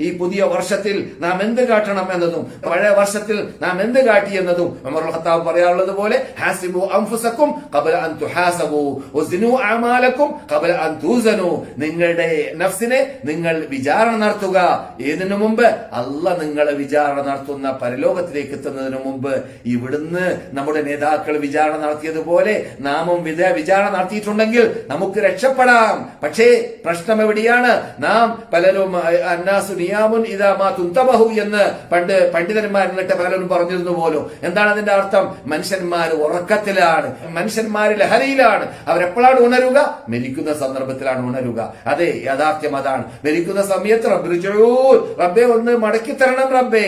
ഈ പുതിയ വർഷത്തിൽ നാം എന്ത് കാട്ടണം എന്നതും പഴയ വർഷത്തിൽ നാം എന്ത് കാട്ടി എന്നതും ഉമർ ഖത്താബ് പറയാറുള്ളത് പോലെ അൻ അൻ നിങ്ങളുടെ നഫ്സിനെ നിങ്ങൾ വിചാരണ നടത്തുക. ഏതിനു മുമ്പ്? അല്ല നിങ്ങളെ വിചാരണ നടത്തുന്ന പരലോകത്തിലേക്ക് എത്തുന്നതിന് മുമ്പ്. ഇവിടുന്ന് നമ്മുടെ നേതാക്കൾ വിചാരണ നടത്തിയതുപോലെ നാമും വിചാരണ നടത്തിയിട്ടുണ്ടെങ്കിൽ നമുക്ക് രക്ഷപ്പെടാം. പക്ഷേ പ്രശ്നം എവിടെയാണ്? നാം പലരും അഹ്, അന്നാസു നിയാമുൻ ഇതാ മാ തുന്തബഹു എന്ന് പണ്ട് പണ്ഡിതന്മാർ എന്നിട്ട് പലരും പറഞ്ഞിരുന്നു പോലും. എന്താണ് അതിന്റെ അർത്ഥം? മനുഷ്യന്മാർ ഉറക്കത്തിലാണ്. മനുഷ്യന്മാർ ലഹരിയിലാണ് അവരെപ്പോഴാണ് ഉണരുക? മരിക്കുന്ന സന്ദർഭത്തിലാണ് ഉണരുക. അതെ യാഥാർത്ഥ്യം അതാണ്. മരിക്കുന്ന സമയത്ത് റബ്ബെ ഒന്ന് മടക്കി തരണം റബ്ബേ.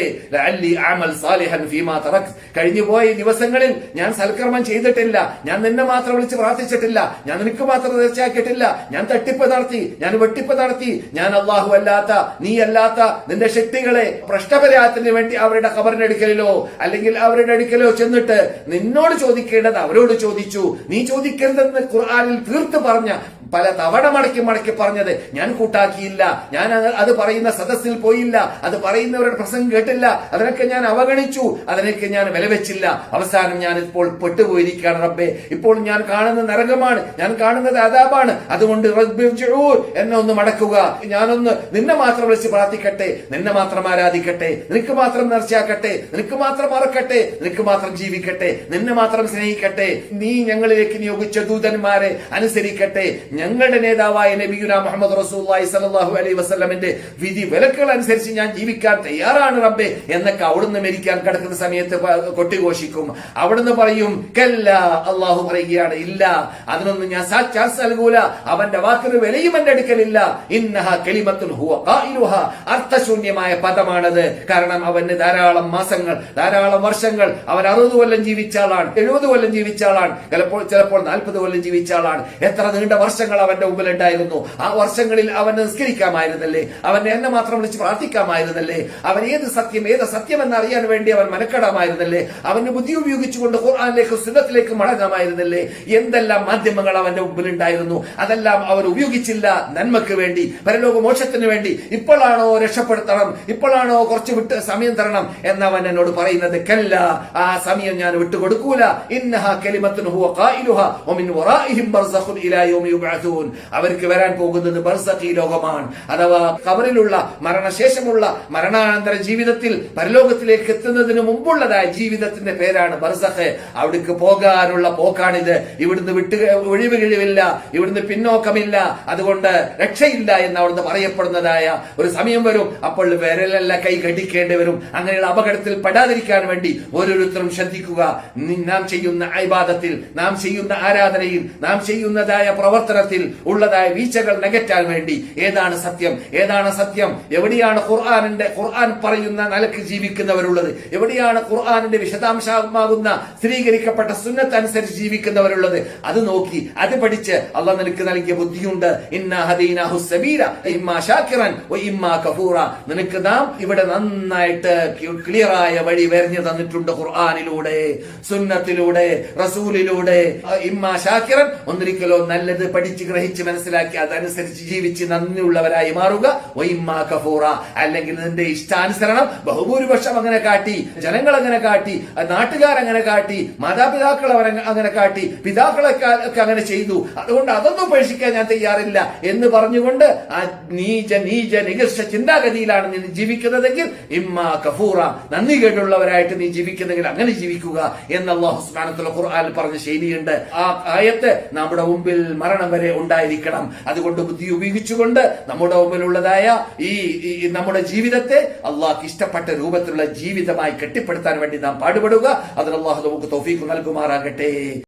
അമൽ സാലിഹൻ ഫീമാ തറക്. കഴിഞ്ഞു പോയ ദിവസങ്ങളിൽ ഞാൻ സൽക്കർമ്മം ചെയ്തിട്ടില്ല. ഞാൻ നിന്നെ മാത്രം വിളിച്ച് പ്രാർത്ഥിച്ചിട്ടില്ല. ഞാൻ നിനക്ക് മാത്രം തീർച്ചയാക്കിയിട്ടില്ല. ഞാൻ തട്ടിപ്പ് നടത്തി. ഞാൻ വെട്ടിപ്പ് നടത്തി. ഞാൻ അള്ളാഹു അല്ലാത്ത നീ അല്ലാത്ത നിന്റെ ശക്തികളെ പ്രശ്നപരിഹാരത്തിന് വേണ്ടി അവരുടെ ഖബറിനടുക്കലിലോ അല്ലെങ്കിൽ അവരുടെ അടുക്കലോ ചെന്നിട്ട് നിന്നോട് ചോദിക്കേണ്ടത് അവരോട് ചോദിച്ചു. നീ ചോദിക്കരുതെന്ന് ഖുർആാനിൽ തീർത്ത് പറഞ്ഞ പല തവണ മടക്കി മടക്കി പറഞ്ഞത് ഞാൻ കൂട്ടാക്കിയില്ല ഞാൻ അത് പറയുന്ന സദസ്സിൽ പോയില്ല അത് പറയുന്നവരുടെ പ്രസംഗം കേട്ടില്ല അതിനൊക്കെ ഞാൻ അവഗണിച്ചു അതിനൊക്കെ ഞാൻ വിലവെച്ചില്ല. അവസാനം ഞാൻ ഇപ്പോൾ പെട്ടുപോയിരിക്കുകയാണ് റബ്ബെ. ഇപ്പോൾ ഞാൻ കാണുന്ന നരകമാണ് ഞാൻ കാണുന്നത് അതാപാണ് അതുകൊണ്ട് എന്നെ ഒന്ന് മടക്കുക. ഞാനൊന്ന് നിന്നെ മാത്രം വിളിച്ച് പ്രാർത്ഥിക്കട്ടെ നിന്നെ മാത്രം ആരാധിക്കട്ടെ നിനക്ക് മാത്രം നേർച്ചയാക്കട്ടെ നിനക്ക് മാത്രം മറക്കട്ടെ നിനക്ക് മാത്രം ജീവിക്കട്ടെ നിന്നെ മാത്രം സ്നേഹിക്കട്ടെ. നീ ഞങ്ങളിലേക്ക് നിയോഗിച്ച ദൂതന്മാരെ അനുസരിക്കട്ടെ. ഞങ്ങളുടെ നേതാവായ നബിയുന മുഹമ്മദ് റസൂല്ലായി സല്ലല്ലാഹു അലൈഹി വസ്ലമിന്റെ വിധി വിലക്കുകൾ അനുസരിച്ച് ഞാൻ ജീവിക്കാൻ തയ്യാറാണ് റബ്ബെ എന്നൊക്കെ അവിടുന്ന് മരിക്കാൻ കിടക്കുന്ന സമയത്ത് കൊട്ടിഘോഷിക്കും. അവിടുന്ന് പറയും കല്ല അള്ളാഹു പറയുകയാണ് ഇല്ല അതിനൊന്നും ഞാൻ ചാൻസ് നൽകൂല. അവന്റെ വാക്കിന് വിലയും എന്റെ അടുക്കലില്ല. ഇന്നഹ കലിമത്തുൻ ഹുവ അർത്ഥശൂന്യമായ പദമാണത്. കാരണം അവന് ധാരാളം മാസങ്ങൾ ധാരാളം വർഷങ്ങൾ അവൻ അറുപത് കൊല്ലം ജീവിച്ച ആളാണ് എഴുപത് കൊല്ലം ജീവിച്ച ആളാണ് ചിലപ്പോൾ ചിലപ്പോൾ നാൽപ്പത് കൊല്ലം ജീവിച്ച ആളാണ്. എത്ര നീണ്ട വർഷങ്ങൾ അവന്റെ മുമ്പിൽ ഉണ്ടായിരുന്നു ആ വർഷങ്ങളിൽ അവൻ നിസ്കരിക്കാമായിരുന്നല്ലേ? അവൻ എന്നെ മാത്രം വിളിച്ച് പ്രാർത്ഥിക്കാമായിരുന്നല്ലേ? അവൻ ഏത് സത്യം ഏത് സത്യം എന്നറിയാൻ വേണ്ടി അവൻ മനക്കെടാമായിരുന്നല്ലേ? അവന് ബുദ്ധി ഉപയോഗിച്ചുകൊണ്ട് ഖുർആാനിലേക്ക് സുന്നത്തിലേക്ക് മടങ്ങാമായിരുന്നല്ലേ? എന്തെല്ലാം മാധ്യമങ്ങൾ അവന്റെ മുമ്പിൽ ഉണ്ടായിരുന്നു അതെല്ലാം അവർ ഉപയോഗിച്ചില്ല നന്മക്ക് വേണ്ടി പരലോക മോക്ഷത്തിന് വേണ്ടി. ഇപ്പോഴാണോ രക്ഷപ്പെടുത്തണം? ഇപ്പോഴാണോ കുറച്ച് വിട്ട് സമയം തരണം? എന്നവൻ എന്നോട് പറയുന്നത് കല്ല ആ സമയം ഞാൻ വിട്ടുകൊടുക്കൂല. ഇന്നഹ കലിമത്തുഹു ഹുവ ഖായിലുഹ വമിൻ വറാഇഹിം ബർസഖുൻ ഇലാ യൗമി യുബ്അസൂൻ അവർക്ക് വരാൻ പോകുന്നത് ബർസഖി ലോകമാണ്. അഥവാ കബറിലുള്ള മരണശേഷമുള്ള മരണാനന്തര ജീവിതത്തിൽ പരലോകത്തിലേക്ക് എത്തുന്നതിന് മുമ്പുള്ളതായ ജീവിതത്തിന്റെ പേരാണ് ബർസഖ്. അവിടേക്ക് പോകാനുള്ള പോക്കാണിത്. ഇവിടുന്ന് വിട്ടു ഒഴിവ് കിഴിവില്ല ഇവിടുന്ന് പിന്നോക്കമില്ല. അതുകൊണ്ട് രക്ഷയില്ല എന്ന് അവിടുന്ന് പറയപ്പെടുന്നതായ ഒരു സമയം വരും. അപ്പോൾ വിരലല്ല കൈ കടിക്കേണ്ടി വരും. അങ്ങനെയുള്ള അപകടത്തിൽ പെടാതിരിക്കാൻ വേണ്ടി ഓരോരുത്തരും ശ്രദ്ധിക്കുക. നാം ചെയ്യുന്ന ഐബാദത്തിൽ നാം ചെയ്യുന്ന ആരാധനയിൽ നാം ചെയ്യുന്നതായ പ്രവർത്തനത്തിൽ ഉള്ളതായ വീഴ്ചകൾ നികറ്റാൻ വേണ്ടി. ഏതാണ് സത്യം? ഏതാണ് സത്യം? എവിടെയാണ് ഖുർആാനിന്റെ ഖുർആൻ പറയുന്ന നിലയ്ക്ക് ജീവിക്കുന്നവരുള്ളത്? എവിടെയാണ് ഖുർആാനിന്റെ വിശദാംശമാകുന്ന സ്ഥിരീകരിക്കപ്പെട്ട സുന്നത്ത് അനുസരിച്ച് ജീവിക്കുന്നവരുള്ളത്? അത് നോക്കി അത് പഠിച്ച് അള്ളാഹ് നിനക്ക് നൽകിയ ബുദ്ധിയുണ്ട്. നിനക്ക് നാം ഇവിടെ നന്നായിട്ട് ക്ലിയറായ വഴി വരഞ്ഞു തന്നിട്ടുണ്ട് ഖുർആാനിലൂടെ സുന്നത്തിലൂടെ റസൂലിലൂടെ. ഇമ്മാ ഷാക്കിറൻ ഒന്നിരിക്കലോ നല്ലത് പഠിച്ച് ഗ്രഹിച്ച് മനസ്സിലാക്കി അതനുസരിച്ച് ജീവിച്ച് നന്ദിയുള്ളവരായി മാറുക. വ കഫൂറ. അല്ലെങ്കിൽ നിന്റെ ഇഷ്ടാനുസരണം ബഹുഭൂരിപക്ഷം അങ്ങനെ കാട്ടി ജനങ്ങൾ അങ്ങനെ കാട്ടി നാട്ടുകാർ അങ്ങനെ കാട്ടി മാതാപിതാക്കൾ അവർ അങ്ങനെ കാട്ടി പിതാക്കളൊക്കെ ഒക്കെ അങ്ങനെ ചെയ്തു. അതുകൊണ്ട് അതൊന്നും ഉപേക്ഷിക്കാൻ ഞാൻ തയ്യാറില്ല എന്ന് പറഞ്ഞുകൊണ്ട് ആ നീച നീച നികർഷ ചിന്താഗതിയിലാണ് നീ ജീവിക്കുന്നതെങ്കിൽ ഇമ്മാ കഫൂറ. നന്ദി കേട്ടുള്ളവരായിട്ട് നീ ജീവിക്കുന്നെങ്കിൽ അങ്ങനെ ജീവിക്കുക എന്ന് ഹുസ്മാനത്തുള്ള ഖുർആാനിൽ പറഞ്ഞ ശൈലിയുണ്ട്. ആ ആയത്ത് നമ്മുടെ മുമ്പിൽ മരണം വരെ ഉണ്ടായിരിക്കണം. അതുകൊണ്ട് ബുദ്ധി ഉപയോഗിച്ചുകൊണ്ട് നമ്മുടെ മുമ്പിലുള്ളതായ ഈ നമ്മുടെ ജീവിതത്തെ അള്ളാഹ്ക്ക് ഇഷ്ടപ്പെട്ട രൂപത്തിലുള്ള ജീവിതമായി കെട്ടിപ്പടുത്താൻ വേണ്ടി നാം പാടുപെടുക. അതിന് അള്ളാഹു നമുക്ക് തൗഫീഖ് നൽകുമാറാകട്ടെ.